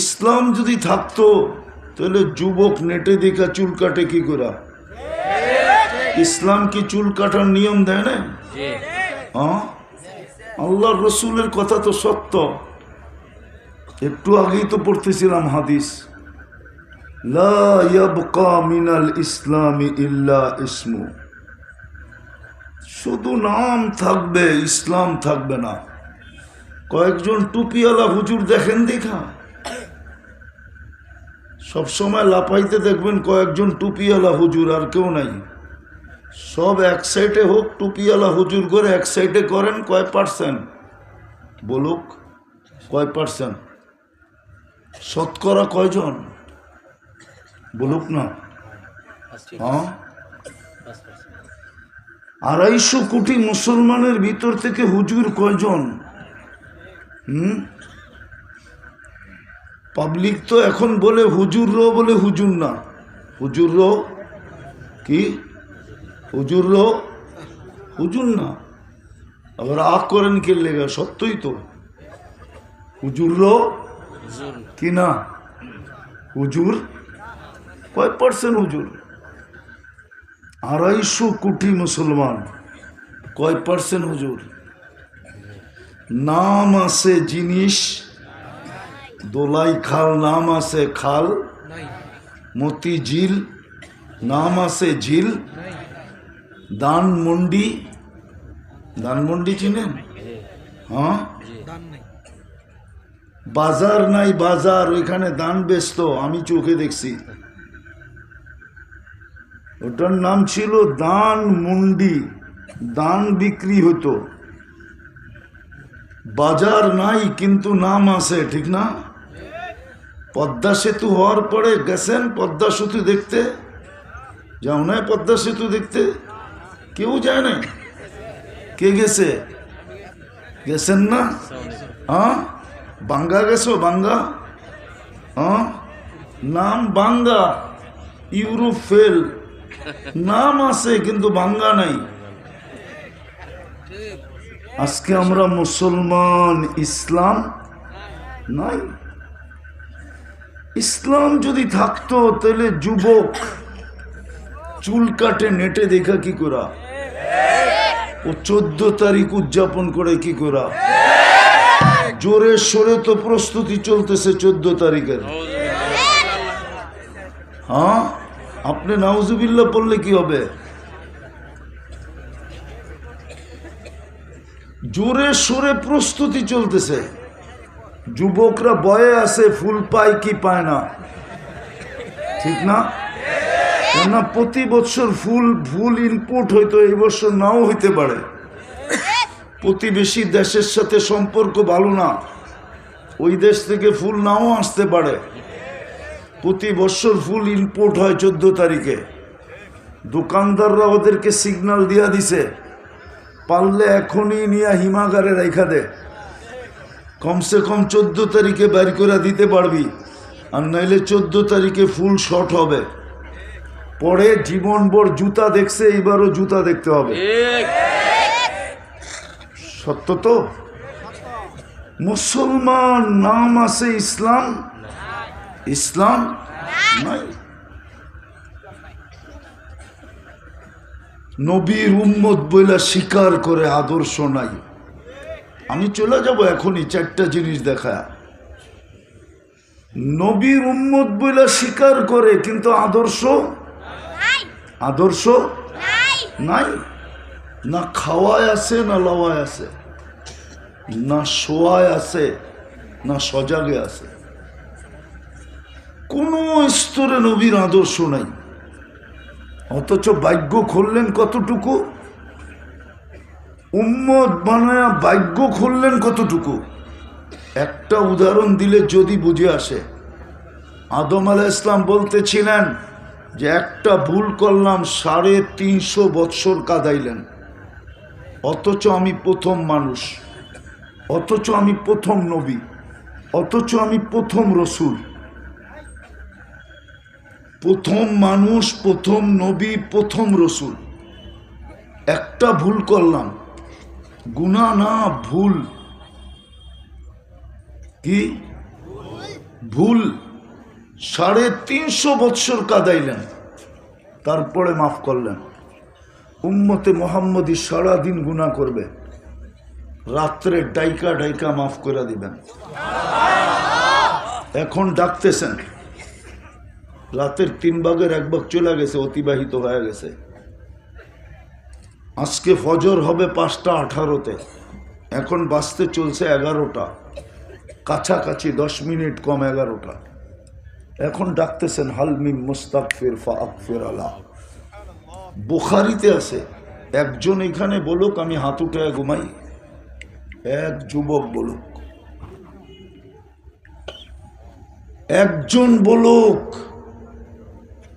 ইসলাম যদি থাকতো, তাহলে যুবক নেটে দেখা চুল কাটে কি করা? ইসলাম কি চুল কাটার নিয়ম দেয় না হ্যাঁ? আল্লাহ রসুলের কথা তো সত্য। একটু আগেই তো পড়তেছিলাম হাদিস। মিনাল ইসমু। শুধু নাম থাকবে, ইসলাম থাকবে না। কয়েকজন টুপিওয়ালা হুজুর দেখেন দেখা? সবসময় লাপাইতে দেখবেন কয়েকজন টুপিওয়ালা হুজুর আর কেউ নাই। সব এক সাইডে হোক, টুপিওয়ালা হুজুর করে এক সাইডে করেন, কয় পার্সেন্ট? বলুক, কয় পার্সেন্ট? শতকরা কয়জন? বলুক না। হ্যাঁ? আড়াইশো কোটি মুসলমানের ভিতর থেকে হুজুর কয়জন? হুম? পাবলিক তো এখন বলে হুজুর রো বলে হুজুর না। হুজুর রো কি? হুজুর রো হুজুর না। আবার আগ করেন কে লেগা? সত্যই তো। হুজুর রো কি না? হুজুর? কয় পার্সেন্ট হুজুর? আড়াইশো কোটি মুসলমান। কয় পার্সেন্ট হুজুর? নাম আছে জিনিস দোলাই খাল নাম আছে খাল মতি ঝিল নাম আছে ঝিল দানমন্ডি দানমন্ডি চিনেন? হ্যাঁ? বাজার নাই বাজার ওইখানে দান ব্যস্ত আমি চোখে দেখছি। ওটার নাম ছিল দান মুন্ডি দান বিক্রি হতো। বাজার নাই কিন্তু নাম আছে ঠিক না? পদ্মা সেতু হওয়ার পরে গেছেন পদ্মা সেতু দেখতে? যাও না পদ্মা সেতু দেখতে? কেউ যায় না? কে গেছে? গেছেন না? হ্যাঁ? বাঙ্গা গেছো? বাঙ্গা? হ্যাঁ? নাম বাঙ্গা। ইউরোপ ফেল নাম আছে, কিন্তু বাঙ্গা নাই। আজকে আমরা মুসলমান ইসলাম নাই। ইসলাম যদি থাকতো, তাহলে যুবক চুল কাটে, নেটে দেখা কি করা? ও চোদ্দ তারিখ উদযাপন করে কি করা? জোরে সোরে তো প্রস্তুতি চলতেছে চোদ্দ তারিখের। হ্যাঁ? আপনি নাউজুবিল্লা পড়লে কি হবে? জোরে সোরে প্রস্তুতি চলতেছে। যুবকরা বয়ে আছে ফুল পায় কি পায় না। ঠিক না? কেননা প্রতি বছর ফুল ফুল ইনপুট হইতো এই বছর নাও হইতে পারে। প্রতিবেশী দেশের সাথে সম্পর্ক ভালো না। ওই দেশ থেকে ফুল নাও আসতে পারে। প্রতি বছর ফুল ইনপুট হয় চোদ্দ তারিখে। দোকানদাররা ওদেরকে সিগন্যাল দিয়া দিছে, পারলে এখনই নিয়ে হিমাগারে রেখা দে। কমসে কম চোদ্দ তারিখে বের করে দিতে পারবি আর নাইলে চোদ্দ তারিখে ফুল শর্ট হবে। পরে জীবন জীবনভর জুতা দেখছে এইবারও জুতা দেখতে হবে। সত্য তো? মুসলমান নাম আছে ইসলাম? ইসলাম নাই। নবীর উম্মত বইলা স্বীকার করে আদর্শ নাই। আমি চলে যাব এখনই চারটা জিনিস দেখা। নবীর উম্মত বইলা স্বীকার করে কিন্তু আদর্শ? আদর্শ? নাই? না খাওয়ায় আছে না লওয়ায় আছে? না শোয়ায় আছে না সজাগে আছে? কোনো স্তরে নবীর আদর্শ নাই। অথচ ভাগ্য খুললেন কতটুকু? উম্মত বানায়া ভাগ্য খুললেন কতটুকু? একটা উদাহরণ দিলে যদি বুঝে আসে। আদম আলাহ ইসলাম বলতেছিলেন যে, একটা ভুল করলাম, সাড়ে তিনশো বৎসর কাদাইলেন। অথচ আমি প্রথম মানুষ। অথচ আমি প্রথম নবী। অথচ আমি প্রথম রসুল। প্রথম মানুষ, প্রথম নবী, প্রথম রসুল। একটা ভুল করলাম গুণা না, ভুল। কি? ভুল। সাড়ে তিনশো বৎসর কাদাইলেন, তারপরে মাফ করলেন। উম্মতে মোহাম্মদী সারাদিন গুণা করবে। রাত্রে ডাইকা ডাইকা মাফ করে দিবেন। এখন ডাকতেছেন। রাতের তিন ভাগের এক ভাগ চলে গেছে, অতিবাহিত হয়ে গেছে। আজকে ফজর হবে পাঁচটা আঠারোতে। এখন বাঁচতে চলছে এগারোটা। কাছাকাছি দশ মিনিট, কম এগারোটা। এখন ডাকতেছেন হালমিম মুস্তাকফির ফাকফির আলা। বুখারিতে আছে, একজন এখানে বলুক, আমি হাত উঠে ঘুমাই। এক যুবক বলুক। একজন বলুক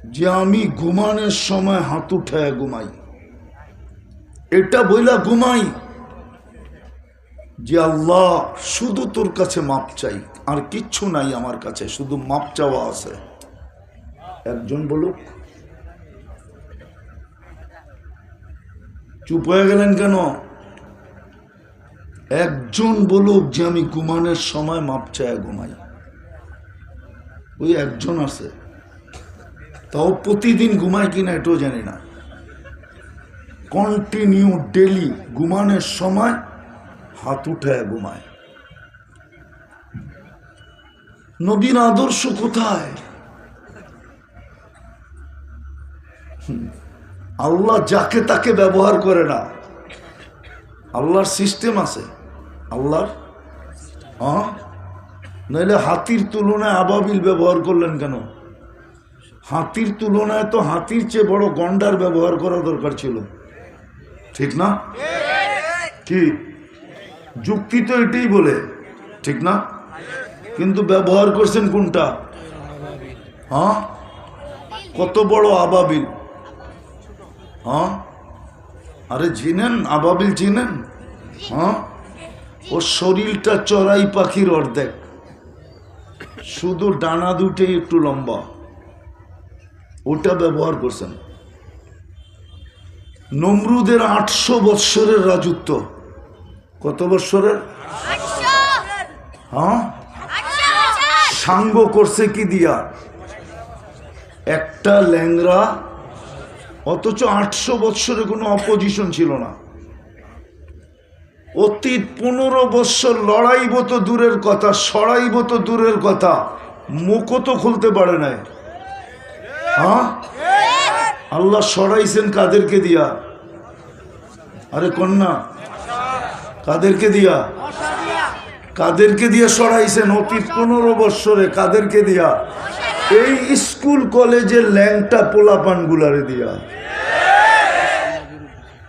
যে, আমি ঘুমানোর সময় হাত উঠায় ঘুমাই। এটা বইলা ঘুমাই। যে আল্লাহ শুধু তোর কাছে মাপ চাই, আর কিচ্ছু নাই আমার কাছে, শুধু মাপ চাওয়া আছে। একজন বলুক, চুপ হয়ে গেলেন কেন? একজন বলুক যে আমি ঘুমানোর সময় মাপ চায় ঘুমাই। ওই একজন আছে। তাও প্রতিদিন ঘুমায় কিনা এটাও জানি না। কন্টিনিউ ডেলি ঘুমানোর সময় হাত উঠায় ঘুমায়। নবীন আদর্শ কোথায়? আল্লাহ যাকে তাকে ব্যবহার করে না। আল্লাহর সিস্টেম আছে। আল্লাহর নইলে হাতির তুলনায় আবাবিল ব্যবহার করলেন কেন? হাতির তুলনায় তো হাতির চেয়ে বড় গন্ডার ব্যবহার করা দরকার ছিল। ঠিক না? কি? যুক্তি তো এটাই বলে, ঠিক না? কিন্তু ব্যবহার করছেন কোনটা? হ্যাঁ? কত বড় আবাবিল? হ্যাঁ? আরে চিনেন? আবাবিল চিনেন? হ্যাঁ? ওর শরীরটা চড়াই পাখির অর্ধেক। শুধু ডানা দুটেই একটু লম্বা। ওটা ব্যবহার করছেন। নমরুদের আটশো বৎসরের রাজত্ব। কত বৎসরের? হ্যাঁ? সাঙ্গ করছে কি দিয়া? একটা ল্যাংরা অথচ আটশো বৎসরে কোনো অপোজিশন ছিল না। অতীত পনেরো বৎসর লড়াইব তো দূরের কথা, সরাইব তো দূরের কথা, মুখও তো খুলতে পারে নাই। হ্যাঁ? আল্লাহ সরাইছেন কাদেরকে দিয়া। আরে কন্যা কাদেরকে দিয়া? কাদেরকে দিয়া সরাইছেন অতীত পনেরো বৎসরে কাদেরকে দিয়া? এই স্কুল কলেজের ল্যাংটা পোলাপান গুলারে দিয়া।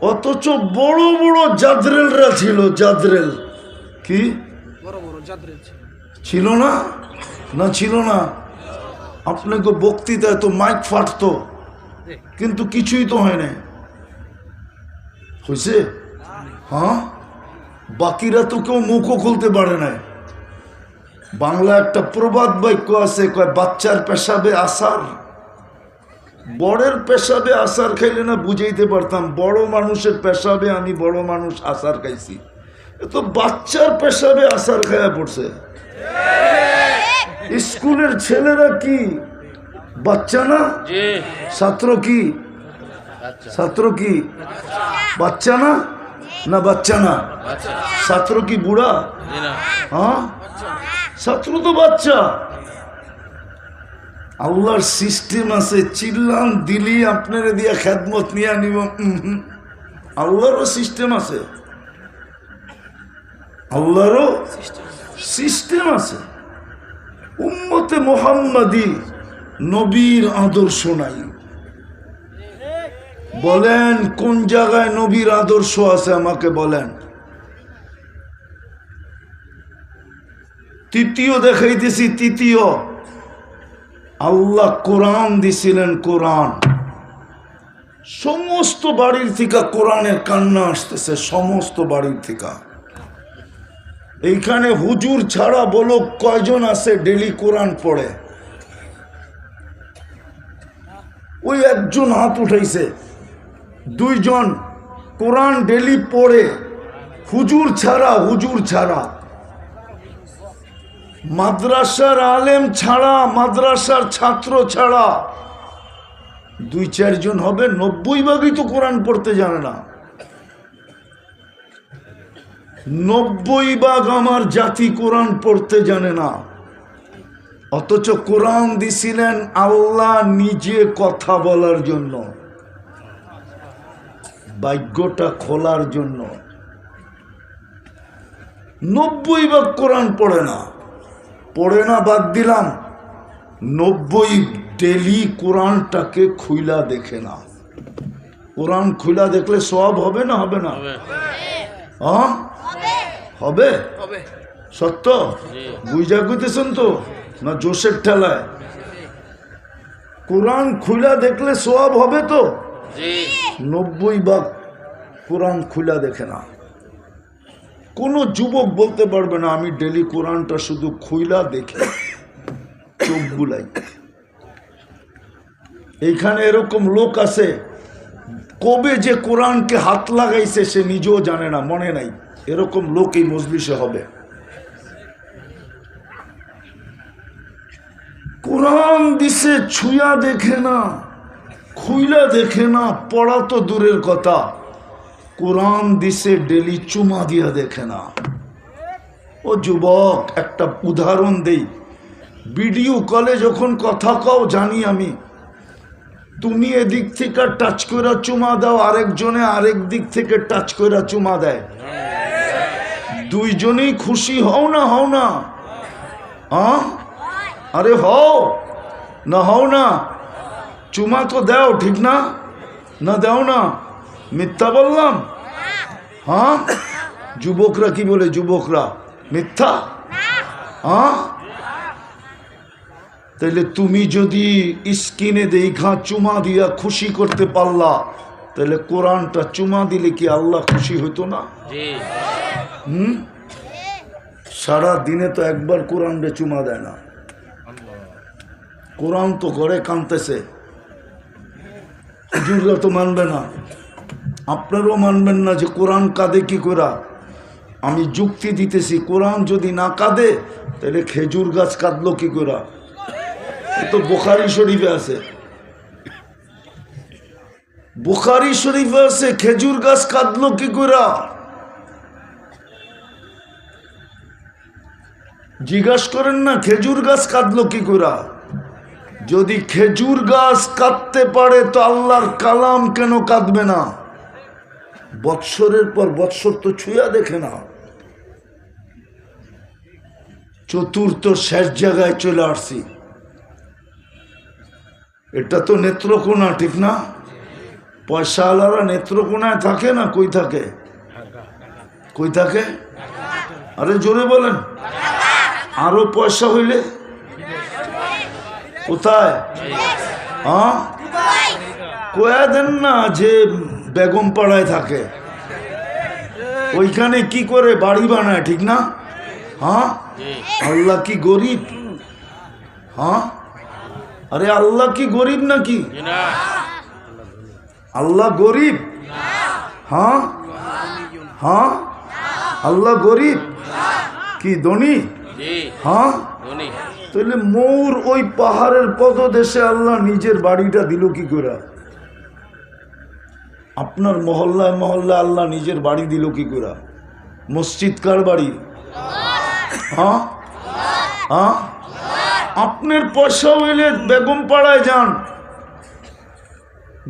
অথচ বড় বড় জাদরেলরা ছিল জাদরেল কি? ছিল না? না ছিল না? আপনাকে বক্তৃতায় তো মাইক ফাটতো। কিন্তু কিছুই তো হয় না হয়েছে হ্যাঁ? বাকিরা তো কেউ মুখও খুলতে পারে না বাংলা একটা প্রবাদ বাক্য আছে কয় বাচ্চার পেশাবে আসার। বড়ের পেশাবে আসার খাইলে না বুঝাইতে পারতাম বড় মানুষের পেশাবে আমি বড় মানুষ আসার খাইছি। এ তো বাচ্চার পেশাবে আসার খায়া পড়ছে। স্কুলের ছেলেরা কি বাচ্চা না ছাত্র কি ছাত্র কি বাচ্চা না না বাচ্চা না ছাত্র কি বুড়া হ্যাঁ ছাত্র তো বাচ্চা আল্লাহর সিস্টেম আছে চিল্লান দিলি আপনারা দিয়া খেদমত নিয়ে নিব। আল্লাহরও সিস্টেম আছে আল্লাহরও সিস্টেম আছে উম্মতে মোহাম্মদী নবীর আদর্শ নাই। বলেন, কোন জায়গায় নবীর আদর্শ আছে আমাকে বলেন। তৃতীয় দেখাইতেছি, তৃতীয়। আল্লাহ কোরআন দিছিলেন কোরআন। সমস্ত বাড়ির থেকে কোরআনের কান্না আসতেছে, সমস্ত বাড়ির থেকে। এইখানে হুজুর ছাড়া বলো কয়জন আছে, ডেলি কোরআন পড়ে? ওই একজন হাত উঠাইছে। দুইজন কোরআন ডেলি পড়ে, হুজুর ছাড়া হুজুর ছাড়া। মাদ্রাসার আলেম ছাড়া, মাদ্রাসার ছাত্র ছাড়া। দুই চারজন হবে, নব্বই ভাগই তো কোরআন পড়তে জানে না। নব্বই ভাগ আমার জাতি কোরআন পড়তে জানে না। অথচ কোরআন দিছিলেন আল্লাহ নিজে কথা বলার জন্য। ভাগ্যটা খোলার জন্য। নব্বই ভাগ কোরআন পড়ে না। পড়ে না বাদ দিলাম। নব্বই ডেলি কোরআনটাকে খুইলা দেখে না। কোরআন খুইলা দেখলে সব হবে না হবে না? হ্যাঁ হবে। হবে? সত্য? বুঝা গুইতেছেন তো? না জোশের ঠেলায়। কোরআন খুলা দেখলে সব হবে তো? নব্বই ভাগ কোরআন খুলা দেখে না। কোনো যুবক বলতে পারবে না আমি ডেলি কোরআনটা শুধু খুইলা দেখি চোখ বুলাই। এইখানে এরকম লোক আছে কবে যে কোরআনকে হাত লাগাইছে সে নিজেও জানে না মনে নাই। এরকম লোক এই মজলিসে হবে। কোরআন দিছে, ছুঁয়া দেখে না, খুইলা দেখে না, পড়া তো দূরের কথা। কোরআন দিছে, ডেলি চুমা দিয়া দেখে না। ও যুবক, একটা উদাহরণ দেই। ভিডিও কলে যখন কথা কও, জানি আমি। তুমি এদিক থেকে টাচ করে চুমা দাও, আরেকজনে আরেক দিক থেকে টাচ করে চুমা দেয়। দুইজনেই খুশি, হও না হও না। হ্যাঁ আরে হও না হও না। চুমা তো দাও ঠিক না? না দাও না। মিথ্যা বললাম? হ্যাঁ? যুবকরা কি বলে যুবকরা? মিথ্যা? হ্যাঁ? তাহলে তুমি যদি স্কিনে দেখা চুমা দিয়া খুশি করতে পারলা তাহলে কোরআনটা চুমা দিলে কি আল্লাহ খুশি হতো না? হুম? সারা দিনে তো একবার কোরআন রে চুমা দেয় না। কোরআন তো ঘরে কানতেছে হুজুররা তো মানবে না। আপনারাও মানবেন না যে কোরআন কাঁদে কি করা? আমি যুক্তি দিতেছি, কোরআন যদি না কাঁদে, তাহলে খেজুর গাছ কাঁদলো কি করা? তো বোখারি শরীফে আছে। বুখারি শরীফে আছে, খেজুর গাছ কাঁদলো কি করা? জিজ্ঞাস করেন না, খেজুর গাছ কাঁদলো কি করা? যদি খেজুর গাছ কাঁদতে পারে তো আল্লাহর কালাম কেন কাঁদবে না? বৎসরের পর বৎসর তো ছুঁয়া দেখে না। চতুর্থ শেষ জায়গায় চলে আসছি। এটা তো নেত্রকোনা, ঠিক না? পয়সা আলারা নেত্রকোনায় থাকে না? কই থাকে? কই থাকে? আরে জোরে বলেন। আরও পয়সা হইলে কোথায়? হ্যাঁ? কয়া দেন না যে বেগম পাড়ায় থাকে? ওইখানে কি করে বাড়ি বানায় ঠিক না? হ্যাঁ? আল্লাহ কি গরিব? হ্যাঁ? আরে আল্লাহ কি গরিব নাকি? আল্লাহ গরিব? হ্যাঁ? হ্যাঁ? আল্লাহ গরিব? কি ধনী? হ্যাঁ? তাহলে মৌর ওই পাহাড়ের পদদেশে আল্লাহ নিজের বাড়িটা দিল কি করে? আপনার মহল্লায় মহল্লায় আল্লাহ নিজের বাড়ি দিল কি করে? মসজিদ কার বাড়ি? হ্যাঁ? হ্যাঁ? আপনার পয়সা হইলে বেগম পাড়ায় যান,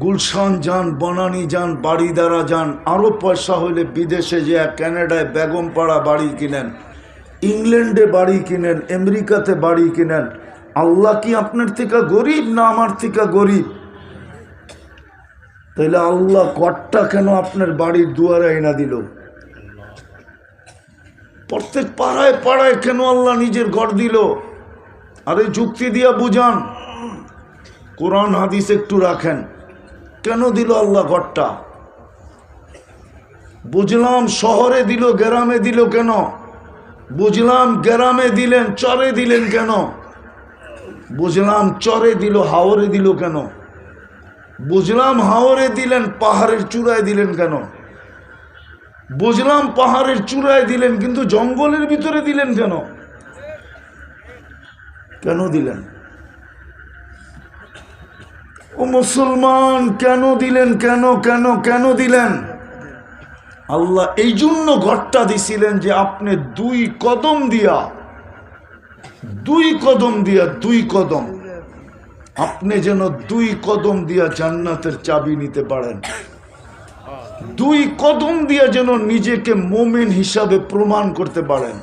গুলশান যান, বনানি যান বাড়ি বাড়িদারা যান আরও পয়সা হইলে বিদেশে যে ক্যানাডায় বেগম পাড়া বাড়ি কিনেন। ইংল্যান্ডে বাড়ি কিনেন, আমেরিকাতে বাড়ি কিনেন। আল্লাহ কি আপনার থেকে গরিব না আমার থেকে গরিব? তাইলে আল্লাহ কটটা কেন আপনার বাড়ির দুয়ারে এনে দিল? প্রত্যেক পাড়ায় পাড়ায় কেন আল্লাহ নিজের ঘর দিল? আরে যুক্তি দিয়া বুঝান। কোরআন, হাদিস একটু রাখেন। কেন দিল আল্লাহ ঘরটা? বুঝলাম, শহরে দিল, গ্রামে দিল কেন? বুঝলাম গ্রামে দিলেন, চরে দিলেন কেন? বুঝলাম চরে দিল, হাওরে দিল কেন? বুঝলাম হাওরে দিলেন, পাহাড়ের চূড়ায় দিলেন কেন? বুঝলাম পাহাড়ের চূড়ায় দিলেন, কিন্তু জঙ্গলের ভিতরে দিলেন কেন? কেন দিলেন? ও মুসলমান, কেন দিলেন? কেন কেন কেন দিলেন? আল্লাহ এই জন্য ঘরটা দিছিলেন যে আপনি দুই কদম দিয়া, দুই কদম দিয়া দুই কদম, আপনি যেন দুই কদম দিয়া জান্নাতের চাবি নিতে পারেন। দুই কদম দিয়া যেন নিজেকে মোমেন হিসাবে প্রমাণ করতে পারেন।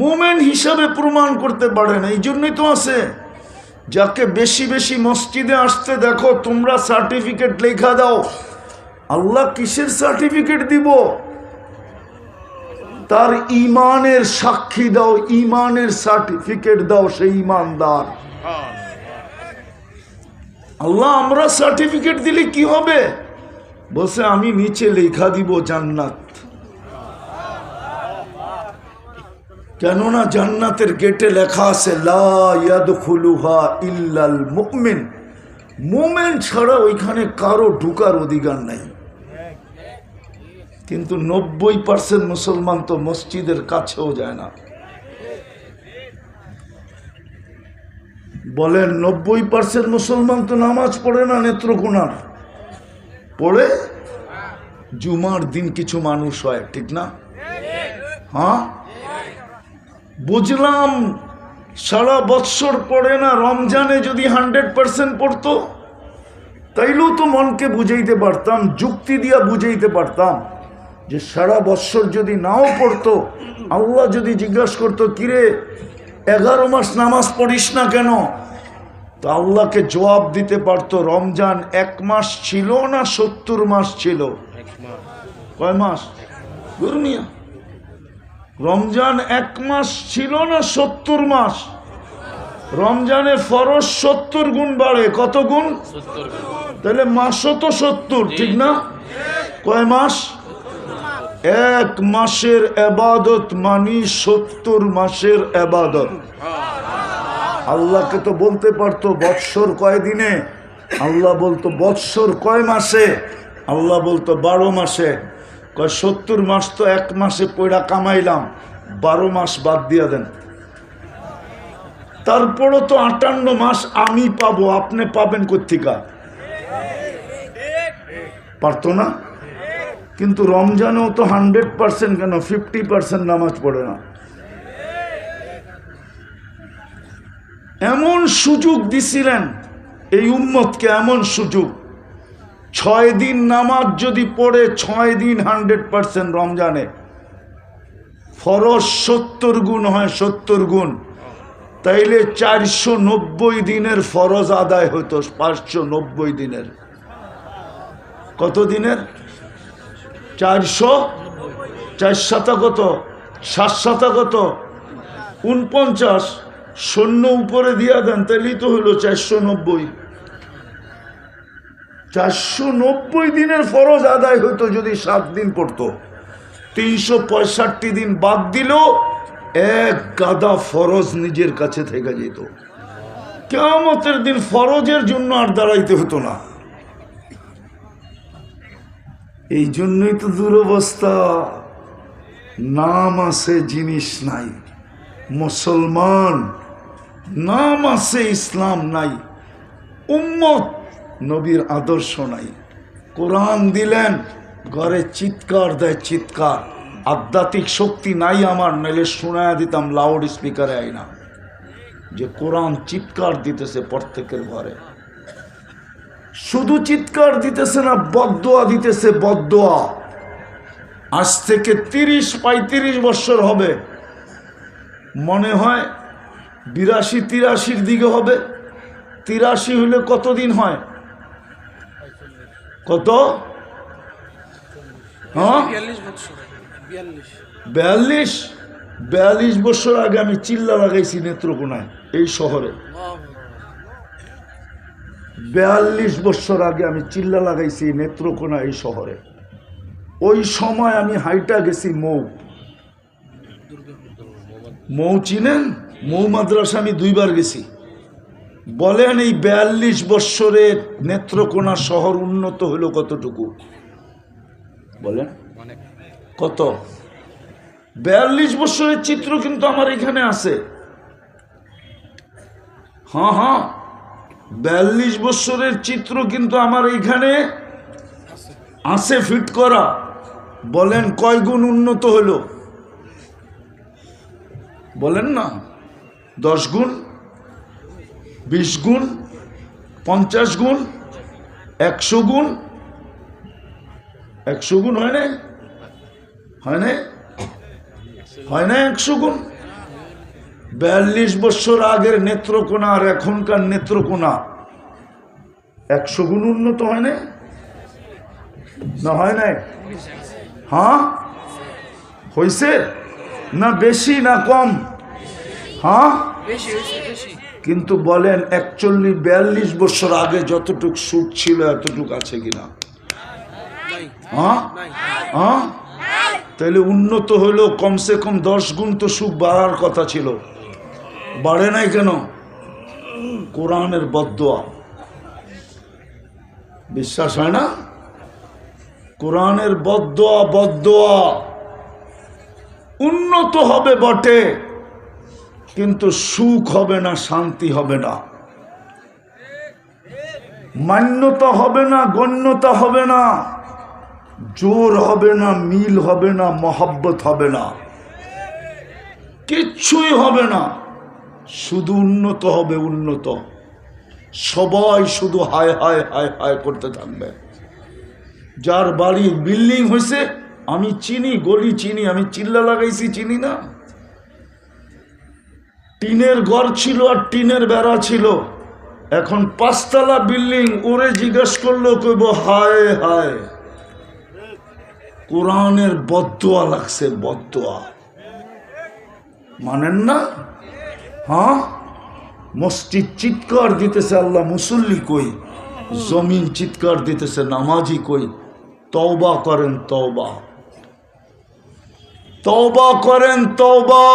মোমেন হিসাবে প্রমাণ করতে পারেন এই জন্যই তো আছে। যাকে বেশি বেশি মসজিদে আসতে দেখো, তোমরা সার্টিফিকেট লেখা দাও। আল্লাহ কিসের সার্টিফিকেট দিব? তার ইমানের সাক্ষী দাও, ইমানের সার্টিফিকেট দাও সেই ইমানদার। আল্লাহ, আমরা সার্টিফিকেট দিলে কি হবে? বসে আমি নিচে লেখা দিব জান্নাত। কেননা জান্নাতের গেটে লেখা আছে, লা ইয়াদখুলুহা ইল্লাল মুমিন। মুমিন ছাড়া ওইখানে কারও ঢুকার অধিকার নাই। কিন্তু নব্বই পার্সেন্ট মুসলমান তো মসজিদের কাছেও যায় না। বলেন, নব্বই পার্সেন্ট মুসলমান তো নামাজ পড়ে না, নেত্রকোনার? পড়ে? জুমার দিন কিছু মানুষ হয়, ঠিক না? হ্যাঁ? বুঝলাম সারা বৎসর পড়ে না রমজানে যদি হান্ড্রেড পার্সেন্ট পড়তো তাইলেও তো মনকে বুঝাইতে পারতাম যুক্তি দিয়া বুঝাইতে পারতাম যে সারা বৎসর যদি নাও পড়তো আল্লাহ যদি জিজ্ঞাসা করতো কিরে এগারো মাস নামাজ পড়িস না কেন? তো আল্লাহকে জবাব দিতে পারতো রমজান এক মাস ছিল না সত্তর মাস ছিল? কয় মাস? গুরমিয়া রমজান এক মাস ছিল না সত্তর মাস? রমজানে ফরজ সত্তর গুণ বাড়ে, কত গুণ? তাহলে মাসও তো সত্তর, ঠিক না? কয় মাস? এক মাসের এবাদত মানি সত্তর মাসের এবাদত আল্লাহকে তো বলতে পারতো, বৎসর কয় দিনে? আল্লাহ বলতো, বৎসর কয় মাসে? আল্লাহ বলতো, বারো মাসে। কয়, সত্তর মাস তো এক মাসে পয়ড়া কামাইলাম, বারো মাস বাদ দিয়া দেন। তারপরও তো আটান্ন মাস আমি পাবো, আপনি পাবেন কোথেকা পারতো না? কিন্তু রমজানেও তো হান্ড্রেড পার্সেন্ট কেন, ফিফটি পার্সেন্ট নামাজ পড়ে না। এমন সুযোগ দিছিলেন, এই উম্মতকে এমন সুযোগ। ছয় দিন নামাজ যদি পড়ে, ছয় দিন হান্ড্রেড পার্সেন্ট রমজানে। ফরজ সত্তর গুণ হয়, সত্তর গুণ। তাইলে চারশো নব্বই দিনের ফরজ আদায় হতো, পাঁচশো নব্বই দিনের। কত দিনের? চারশো? চার সাতা কত? সাত সাতা কত? উনপঞ্চাশ। শূন্য উপরে দিয়া দেন তাহলেই তো হলো চারশো নব্বই। চারশো নব্বই দিনের ফরজ আদায় হইতো যদি সাত দিন পড়তো। তিনশো পঁয়ষট্টি দিন বাদ দিল, এক গাদা ফরজ নিজের কাছে থেকে যেত। কেমতের দিন ফরজের জন্য আর দাঁড়াইতে হতো না। এই জন্যই তো দুরবস্থা। নাম আছে, জিনিস নাই। মুসলমান, নাম আছে, ইসলাম নাই। উম্মত নবীর আদর্শ নাই। কোরআন দিলেন, ঘরে চিৎকার দেয় চিৎকার। আধ্যাত্মিক শক্তি নাই আমার, নাইলে শোনায় দিতাম লাউড স্পিকারে আইনা। যে কোরআন চিৎকার দিতেছে প্রত্যেকের ঘরে। শুধু চিৎকার দিতেছে না বদোয়া দিতেছে বদোয়া আজ থেকে তিরিশ পঁয়ত্রিশ বছর হবে। মনে হয় বিরাশি তিরাশির দিকে হবে। তিরাশি হলে কতদিন হয়? কত? হ্যাঁ? বিয়াল্লিশ বিয়াল্লিশ। বিয়াল্লিশ? বিয়াল্লিশ বছর আগে আমি চিল্লা লাগাইছি নেত্রকোনায় এই শহরে। বিয়াল্লিশ বছর আগে আমি চিল্লা লাগাইছি নেত্রকোনা এই শহরে। ওই সময় আমি হাইটা গেছি মৌ। মৌ চিনেন? মৌ মাদ্রাসা আমি দুইবার গেছি। বলেন এই বিয়াল্লিশ বৎসরে নেত্রকোনা শহর উন্নত হলো কতটুকু? বলেন। কত? বিয়াল্লিশ বছরের চিত্র কিন্তু আমার এখানে আছে। হ্যাঁ হ্যাঁ। বিয়াল্লিশ বছরের চিত্র কিন্তু আমার এইখানে আছে ফিট করা। বলেন কয় গুণ উন্নত হলো? বলেন না? দশ গুণ? বিশ গুণ, পঞ্চাশ গুণ, একশো গুণ। একশো গুণ হয় না হয় না হয় না একশো গুণ? বিয়াল্লিশ বছর আগের নেত্রকোনা আর এখনকার নেত্রকোনা। একশো গুণ উন্নত হয় না না হয় নাই? হ্যাঁ? হয়েছে না বেশি না কম? হ্যাঁ? কিন্তু বলেন একচল্লিশ, বিয়াল্লিশ বছর আগে যতটুক সুখ ছিল, এতটুক আছে কিনা? হ্যাঁ? হ্যাঁ? তাহলে উন্নত হলেও কমসে কম দশ গুণ তো সুখ বাড়ার কথা ছিল। বাড়ে নাই কেন? কোরআনের বদোয়া বিশ্বাস হয় না? কোরআনের বদোয়া বদোয়া উন্নত হবে বটে। কিন্তু সুখ হবে না, শান্তি হবে না। মান্যতা হবে না, গণ্যতা হবে না। জোর হবে না, মিল হবে না, মহাব্বত হবে না। কিচ্ছুই হবে না। শুধু উন্নত হবে, উন্নত। সবাই শুধু হায় হায় হায় হায় করতে থাকবে। যার বাড়ির বিল্ডিং হয়েছে আমি চিনি, গলি চিনি, আমি চিল্লা লাগাইছি, চিনি না। টিনের ঘর ছিল আর টিনের বেড়া ছিল। এখন পাঁচতলা বিল্ডিং, ওরে জিজ্ঞেস করল, কইব, হায় হায়। কোরআনের বদোয়া লাগছে বদোয়া মানেন না? হ্যাঁ? মসজিদ চিৎকার দিতেছে আল্লাহ, মুসল্লি কই? জমিন চিৎকার দিতেছে, নামাজি কই? তওবা করেন তওবা। তওবা করেন তওবা।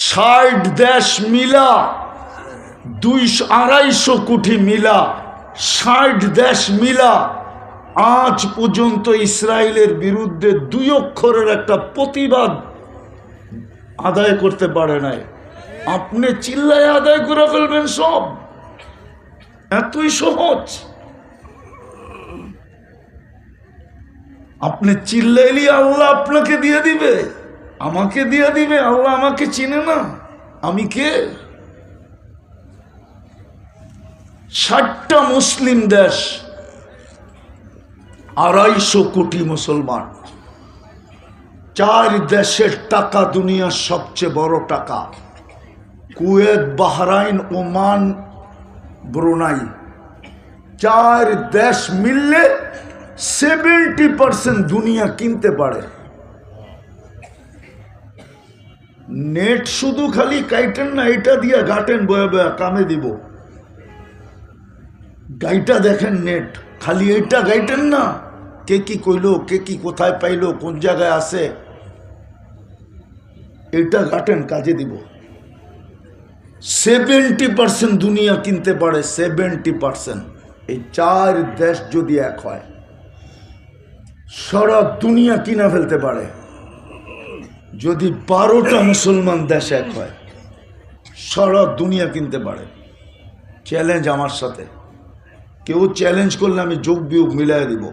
ষাট দেশ মিলা, দুইশো আড়াইশো কোটি মিলা, ষাট দেশ মিলা, আজ পর্যন্ত ইসরায়েলের বিরুদ্ধে দুই অক্ষরের একটা প্রতিবাদ আদায় করতে পারে নাই। আপনি চিল্লায় আদায় করে ফেলবেন সব। এতই সহজ। আপনি চিল্লাইলি আল্লাহ আপনাকে দিয়ে দিবে। আমাকে দিয়ে দিবে, আল্লাহ আমাকে চিনে না। আমি কে? ষাটটা মুসলিম দেশ, আড়াইশো কোটি মুসলমান। চার দেশের টাকা দুনিয়ার সবচেয়ে বড় টাকা। Kuwait, Bahrain, Oman, Brunei. চার দেশ মিললে সেভেন্টি পার্সেন্ট দুনিয়া কিনতে পারে। নেট শুধু খালি কাইটেন না এটা দিয়ে গাটেন বয়ে বয়া, কামে দিব। গাইটা দেখেন নেট, খালি এইটা গাইটেন না। কে কি কইলো, কে কি কোথায় পাইলো, কোন জায়গায় আছে এটা গাটেন কাজে দিব। সেভেন্টি পার্সেন্ট দুনিয়া কিনতে পারে, সেভেন্টি পার্সেন্ট। এই চার দেশ যদি এক হয়, সারা দুনিয়া কিনা ফেলতে পারে। যদি বারোটা মুসলমান দেশ এক হয়, সারা দুনিয়া কিনতে পারে। চ্যালেঞ্জ আমার সাথে। কেউ চ্যালেঞ্জ করলে আমি যোগ বিয়োগ মিলাই দিব।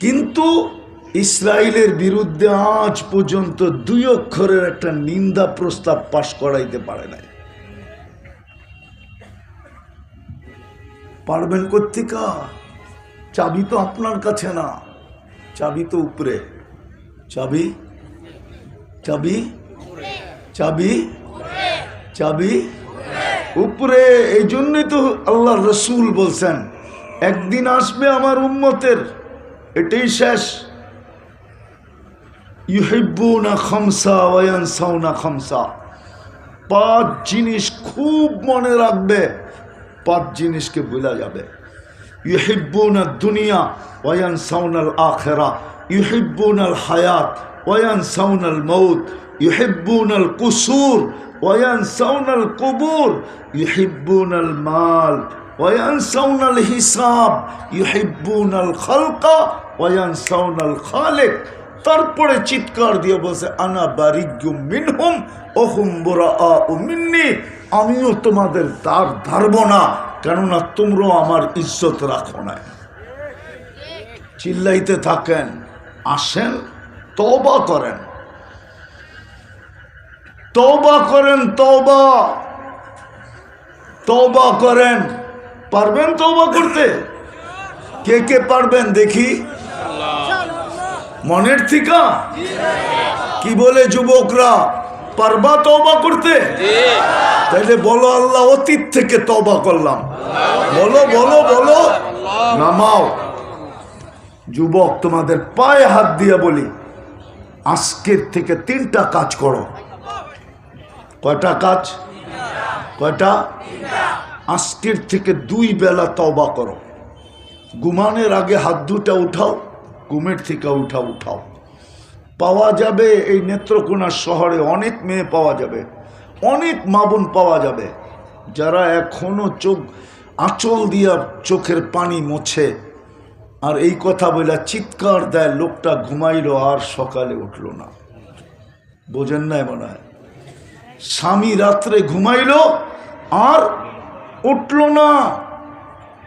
কিন্তু ইসরায়েলের বিরুদ্ধে আজ পর্যন্ত দুই অক্ষরের একটা নিন্দা প্রস্তাব পাশ করাইতে পারে নাই। পারবেন কর্তিকা চাবি তো আপনার কাছে না। চাবি তো উপরে। চাবি চাবি? চাবি? চাবি? উপরে, এই জন্যই তো আল্লাহ রসুল বলছেন, একদিন আসবে আমার উম্মতের, এটাই শেষ। ইউহিব্বুনা খামসা ওয়ায়ানসাউনা খামসা। পাঁচ জিনিস খুব মনে রাখবে, পাঁচ জিনিসকে ভুলা যাবে। ইউহিব্বুনা দুনিয়া ওয়ায়ানসাউনাল আখেরা। ইউহিব্বুনাল হায়াত। ওয়ান সাউনাল মৌত ইউহিব্বুনাল কুসুর ওয়ান সাউনাল কবুর ইউহিব্বুনাল মাল ওয়ান সাউনাল হিসাব ইউহিব্বুনাল খালকা খালেক তারপরে চিৎকার দিয়ে বলছে, আনা বারিগ্য মিনহুম অহুম বোরা আমিও তোমাদের দ্বার ধারব না, কেননা তোমরাও আমার ইজ্জত রাখো না। চিল্লাইতে থাকেন, আসেন তবা করেন। তবা করেন তবা তবা করেন। পারবেন তবা করতে? কে কে পারবেন দেখি। মনের থিকা? কি বলে যুবকরা? পারবা তবা করতে? তাইলে বলো আল্লাহ, অতীত থেকে তবা করলাম। বলো বলো বলো। নামাও। যুবক, তোমাদের পায়ে হাত দিয়ে বলি। আজকের থেকে তিনটা কাজ করো। কয়টা কাজ? কয়টা? আজকের থেকে দুই বেলা তবা করো। ঘুমানোর আগে হাত দুটা উঠাও, ঘুমের থেকে উঠা উঠাও। পাওয়া যাবে এই নেত্রকোনা শহরে অনেক মেয়ে পাওয়া যাবে, অনেক মাবুন পাওয়া যাবে। যারা এখনও চোখ, আঁচল দিয়া চোখের পানি মোছে আর এই কথা বলে চিৎকার দেয়, লোকটা ঘুমাইলো আর সকালে উঠল না। বোঝেন নাই মনে হয়? স্বামী রাত্রে ঘুমাইলো আর উঠল না।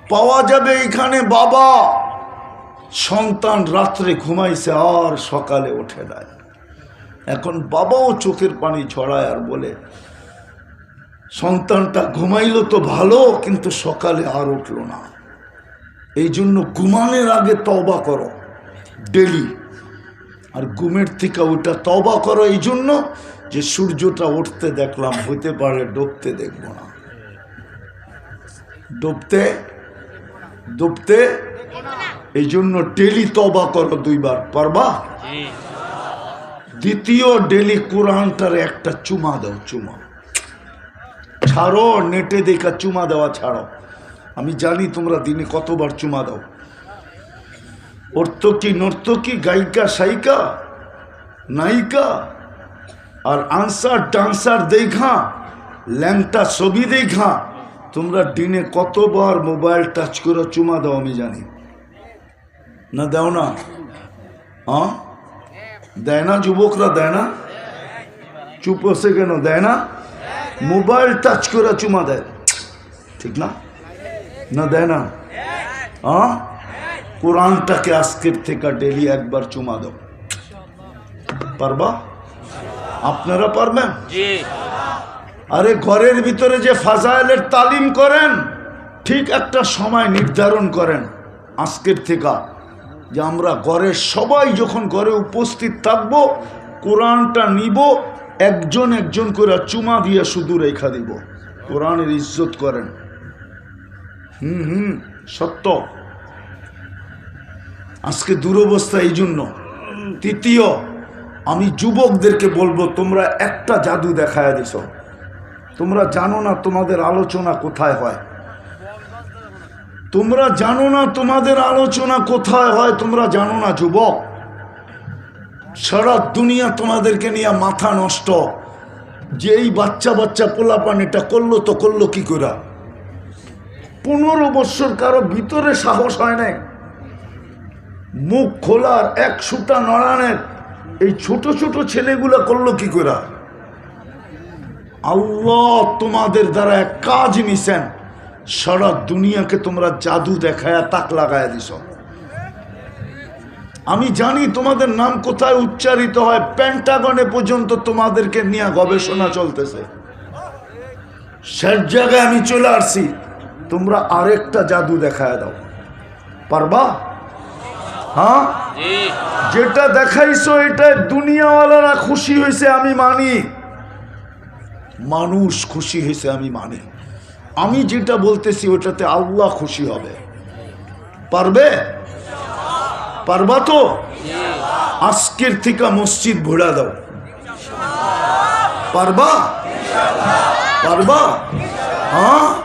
পাওয়া যাবে এখানে বাবা। সন্তান রাত্রে ঘুমাইছে আর সকালে ওঠে নাই এখন বাবাও চোখের পানি ছড়ায় আর বলে, সন্তানটা ঘুমাইলো তো ভালো, কিন্তু সকালে আর উঠল না। এই জন্য ঘুমানোর আগে তবা করো ডেলি আর ঘুমের থেকে ওটা তবা করো এই জন্য যে সূর্যটা উঠতে দেখলাম, হইতে পারে ডুবতে দেখব না। ডুবতে ডুবতে, এই জন্য ডেলি তবা করো দুইবার, পারবা? দ্বিতীয় ডেলি কোরআনটার একটা চুমা দাও, চুমা। ছাড়ো, নেটে দেখা চুমা দেওয়া ছাড়ো। আমি জানি তোমরা দিনে কতবার চুমা দাও। অর্থকি, নর্তকী, গায়িকা সাইকা নায়িকা আর আনসার, ডান্সার দেখা, ল্যাংটা ছবি দেখা, তোমরা দিনে কতবার মোবাইল টাচ করে চুমা দাও আমি জানি। না দাও না? হ্যাঁ দেয় না যুবকরা, দেয় না? চুপ আছে কেন? দেয় না? মোবাইল টাচ করে চুমা দেয়। ঠিক না? না দেয় না। হ্যাঁ কোরআনটাকে আজকের থেকে ডেলি একবার চুমা দাও। পারবা? আপনারা পারবেন? আরে ঘরের ভিতরে যে ফাজাইলের তালিম করেন ঠিক একটা সময় নির্ধারণ করেন আজকের থেকে। যে আমরা ঘরের সবাই যখন ঘরে উপস্থিত থাকব কোরআনটা নিব একজন একজন করে চুমা দিয়ে শুধু রেখা দিব। কোরআনের ইজ্জত করেন। হুম হুম, সত্য। আজকে দুরবস্থা এই জন্য। তৃতীয়, আমি যুবকদেরকে বলব, তোমরা একটা জাদু দেখায় দিছ। তোমরা জানো না তোমাদের আলোচনা কোথায় হয়। তোমরা জানো না তোমাদের আলোচনা কোথায় হয়, তোমরা জানো না যুবক। সারা দুনিয়া তোমাদেরকে নিয়ে মাথা নষ্ট। যে এই বাচ্চা বাচ্চা পোলাপান এটা করল তো করল কি করে পনেরো বৎসর কারও ভিতরে সাহস হয় নাই। মুখ খোলার এক সুটা নড়ানের এই ছোট ছোট ছেলেগুলা করল কি করে? আল্লাহ তোমাদের দ্বারা এক কাজ নিছেন। সারা দুনিয়াকে তোমরা জাদু দেখায় তাক লাগায় দিছ। আমি জানি তোমাদের নাম কোথায় উচ্চারিত হয়, প্যান্টাগনে পর্যন্ত তোমাদেরকে নিয়ে গবেষণা চলতেছে। শেষ জায়গায় আমি চলে আসছি। তোমরা আরেকটা জাদু দেখায় দাও। পারবা? হ্যাঁ? যেটা দেখাইছো এটা দুনিয়াওয়ালারা খুশি হয়েছে আমি মানি। মানুষ খুশি হয়েছে আমি মানি। আমি যেটা বলতেছি ওটাতে আল্লাহ খুশি হবে। পারবে? পারবা তো? আজকের থেকে মসজিদ ভোড়া দাও। পারবা? পারবা? হ্যাঁ?